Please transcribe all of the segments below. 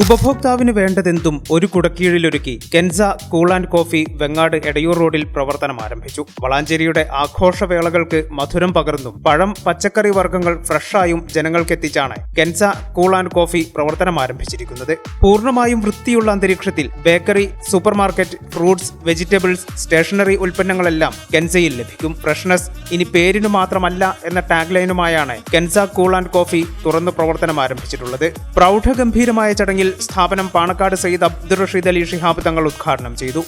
ഉപഭോക്താവിന് വേണ്ടതെന്തും ഒരു കുടക്കീഴിലൊരുക്കി Kensa cool and coffee Vengad Edayur റോഡിൽ പ്രവർത്തനം ആരംഭിച്ചു. വളാഞ്ചേരിയുടെ ആഘോഷവേളകൾക്ക് മധുരം പകർന്നും. പഴം പച്ചക്കറി വർഗങ്ങൾ ഫ്രഷായും ജനങ്ങൾക്കെത്തിച്ചാണ് കെൻസ കൂൾ ആൻഡ് കോഫി പ്രവർത്തനം ആരംഭിച്ചിരിക്കുന്നത്. പൂർണമായും വൃത്തിയുള്ള അന്തരീക്ഷത്തിൽ bakery supermarket fruits vegetables stationery ഉൽപ്പന്നങ്ങളെല്ലാം കെൻസയിൽ ലഭിക്കും. ഫ്രഷ്നസ് ഇനി പേരിനു മാത്രമല്ല എന്ന ടാഗ് ലൈനുമായാണ് കെൻസ കൂൾ ആൻഡ് കോഫി തുറന്നു പ്രവർത്തനം ആരംഭിച്ചിട്ടുള്ളത്. പ്രൗഢഗംഭീരമായ ചടങ്ങിൽ സ്ഥാപനം പാണക്കാട് സയ്യിദ് അബ്ദുൾ റഷീദ് അലി ഷിഹാബ് തങ്ങൾ ഉദ്ഘാടനം ചെയ്തു.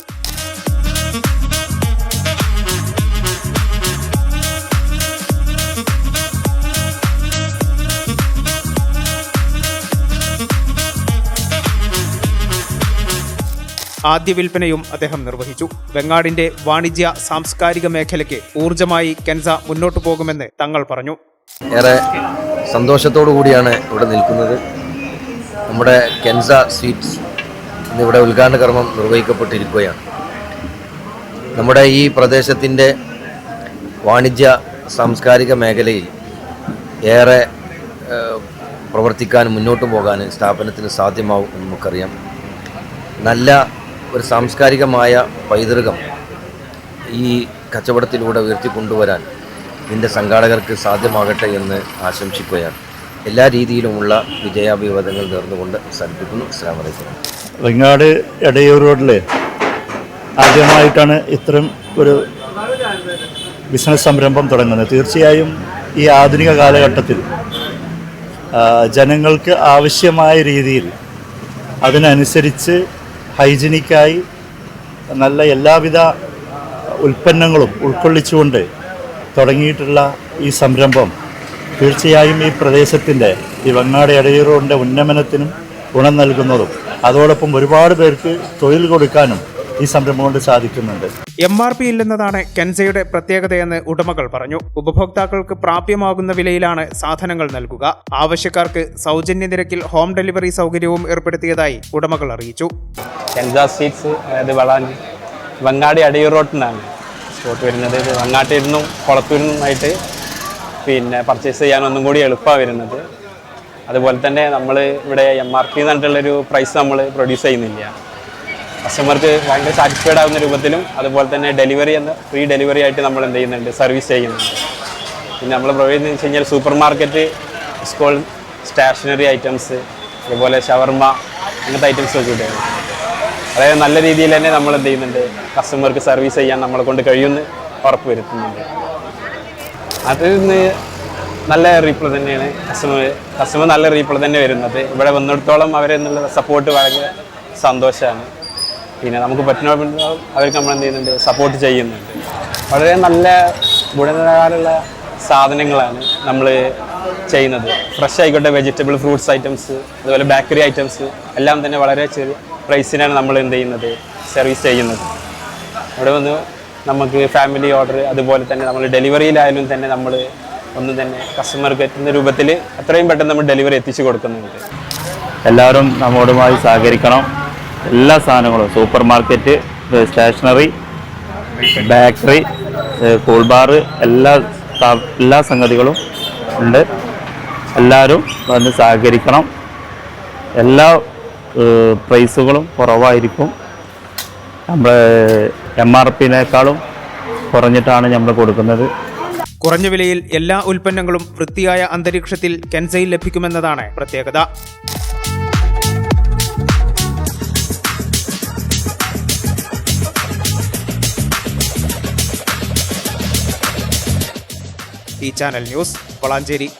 ആദ്യ വിൽപ്പനയും അദ്ദേഹം നിർവഹിച്ചു. വെങ്ങാടിന്റെ വാണിജ്യ സാംസ്കാരിക മേഖലയ്ക്ക് ഊർജമായി കെൻസ മുന്നോട്ടു പോകുമെന്ന് തങ്ങൾ പറഞ്ഞു. ഏറെ സന്തോഷത്തോടു കൂടിയാണ് ഇവിടെ നിൽക്കുന്നത്. നമ്മുടെ കെൻസ സ്വീറ്റ്സ് ഇന്നിവിടെ ഉദ്ഘാടന കർമ്മം നിർവഹിക്കപ്പെട്ടിരിക്കുകയാണ്. നമ്മുടെ ഈ പ്രദേശത്തിന്റെ വാണിജ്യ സാംസ്കാരിക മേഖലയിൽ ഏറെ പ്രവർത്തിക്കാൻ മുന്നോട്ട് പോകാൻ സ്ഥാപനത്തിന് സാധ്യമാവും എന്ന് നമുക്കറിയാം. നല്ല ഒരു സാംസ്കാരികമായ പൈതൃകം ഈ കച്ചവടത്തിലൂടെ ഉയർത്തിക്കൊണ്ടുവരാൻ ഇതിന്റെ സംഘാടകർക്ക് സാധ്യമാകട്ടെ എന്ന് ആശംസിക്കുകയാണ്. എല്ലാ രീതിയിലുമുള്ള വിജയാഭിവാദങ്ങൾ നേർന്നുകൊണ്ട് അവസാനിപ്പിക്കുന്നു അസ്സാം വലൈക്കും വെങ്ങാട് എടയൂർ റോഡിൽ ആദ്യമായിട്ടാണ് ഇത്തരം ഒരു ബിസിനസ് സംരംഭം തുടങ്ങുന്നത്. തീർച്ചയായും ഈ ആധുനിക കാലഘട്ടത്തിൽ ജനങ്ങൾക്ക് ആവശ്യമായ രീതിയിൽ അതിനനുസരിച്ച് ഹൈജീനിക്കായി നല്ല എല്ലാവിധ ഉൽപ്പന്നങ്ങളും ഉൾക്കൊള്ളിച്ചുകൊണ്ട് തുടങ്ങിയിട്ടുള്ള ഈ സംരംഭം തീർച്ചയായും ഈ പ്രദേശത്തിന്റെ ഈ വങ്ങാട് എടയൂർ റോഡിന്റെ ഉന്നമനത്തിനും ഗുണം നൽകുന്നതും അതോടൊപ്പം ഒരുപാട് പേർക്ക് തൊഴിൽ കൊടുക്കാനും ഈ സംരംഭം കൊണ്ട് സാധിക്കുന്നുണ്ട്. എം ആർ പി ഇല്ലെന്നതാണ് കെൻസയുടെ പ്രത്യേകതയെന്ന് ഉടമകൾ പറഞ്ഞു. ഉപഭോക്താക്കൾക്ക് പ്രാപ്യമാകുന്ന വിലയിലാണ് സാധനങ്ങൾ നൽകുക. ആവശ്യക്കാർക്ക് സൗജന്യ നിരക്കിൽ ഹോം ഡെലിവറി സൗകര്യവും ഏർപ്പെടുത്തിയതായി ഉടമകൾ അറിയിച്ചു. കെൻസാ സീറ്റ്സ് അതായത് വളാഞ്ചി വങ്ങാടി അടിയൂർ റോട്ടിനാണ് സ്പോട്ട് വരുന്നത്. വങ്ങാട്ടിൽ നിന്നും കുളത്തൂരിൽ നിന്നുമായിട്ട് പിന്നെ പർച്ചേസ് ചെയ്യാൻ ഒന്നും കൂടി എളുപ്പമാണ് വരുന്നത്. അതുപോലെ തന്നെ നമ്മൾ ഇവിടെ എം ആർ പി എന്ന് പറഞ്ഞിട്ടുള്ളൊരു പ്രൈസ് നമ്മൾ പ്രൊഡ്യൂസ് ചെയ്യുന്നില്ല. കസ്റ്റമർക്ക് ഭയങ്കര സാറ്റിസ്ഫൈഡ് ആകുന്ന രൂപത്തിലും അതുപോലെ തന്നെ ഡെലിവറി എന്ന ഫ്രീ ഡെലിവറി ആയിട്ട് നമ്മൾ എന്ത് ചെയ്യുന്നുണ്ട് സർവീസ് ചെയ്യുന്നുണ്ട്. പിന്നെ നമ്മൾ പ്രൊവൈഡ് ചെയ്യുന്നത് വെച്ച് കഴിഞ്ഞാൽ super market school stationery items അതുപോലെ ഷവർമ അങ്ങനത്തെ ഐറ്റംസ് ഒക്കെ അതായത് നല്ല രീതിയിൽ തന്നെ നമ്മൾ എന്ത് ചെയ്യുന്നുണ്ട് കസ്റ്റമർക്ക് സർവീസ് ചെയ്യാൻ നമ്മളെ കൊണ്ട് കഴിയുമെന്ന് ഉറപ്പ് വരുത്തുന്നുണ്ട്. അതിൽ നിന്ന് നല്ല റീപ്ലൈ തന്നെയാണ്. കസ്റ്റമർ കസ്റ്റമർ നല്ല റീപ്ലൈ തന്നെ വരുന്നത്. ഇവിടെ വന്നിടത്തോളം അവരെ എന്നുള്ള സപ്പോർട്ട് വളരെ സന്തോഷമാണ് പിന്നെ നമുക്ക് പറ്റുന്ന അവർക്ക് നമ്മൾ എന്ത് ചെയ്യുന്നുണ്ട്? സപ്പോർട്ട് ചെയ്യുന്നുണ്ട്. വളരെ നല്ല ഗുണനിലവാരമുള്ള സാധനങ്ങളാണ് നമ്മൾ ചെയ്യുന്നത്. ഫ്രഷ് ആയിക്കോട്ടെ വെജിറ്റബിൾ ഫ്രൂട്ട്സ് ഐറ്റംസ് അതുപോലെ ബേക്കറി ഐറ്റംസ് എല്ലാം തന്നെ വളരെ ചെറിയ പ്രൈസിനാണ് നമ്മൾ എന്ത് ചെയ്യുന്നത്? സർവീസ് ചെയ്യുന്നത്. ഇവിടെ വന്ന് നമുക്ക് ഫാമിലി ഓർഡർ അതുപോലെ തന്നെ നമ്മൾ ഡെലിവറിയിലായാലും തന്നെ നമ്മൾ ഒന്നും തന്നെ കസ്റ്റമർക്ക് എത്തുന്ന രൂപത്തിൽ അത്രയും പെട്ടെന്ന് നമ്മൾ ഡെലിവറി എത്തിച്ചു കൊടുക്കുന്നുണ്ട്. എല്ലാവരും നമ്മോടുമായി സഹകരിക്കണം. എല്ലാ സാധനങ്ങളും super market stationery bakery cool bar എല്ലാ എല്ലാ സംഗതികളും ഉണ്ട്. എല്ലാവരും വന്ന് സഹകരിക്കണം. എല്ലാ പ്രൈസുകളും കുറവായിരിക്കും. നമ്മൾ എം ആർ പിനേക്കാളും കുറഞ്ഞിട്ടാണ് നമ്മൾ കൊടുക്കുന്നത്. കുറഞ്ഞ വിലയിൽ എല്ലാ ഉൽപ്പന്നങ്ങളും വൃത്തിയായ അന്തരീക്ഷത്തിൽ കെൻസയിൽ ലഭിക്കുമെന്നതാണ് പ്രത്യേകത. ഈ ചാനൽ ന്യൂസ് വളാഞ്ചേരി.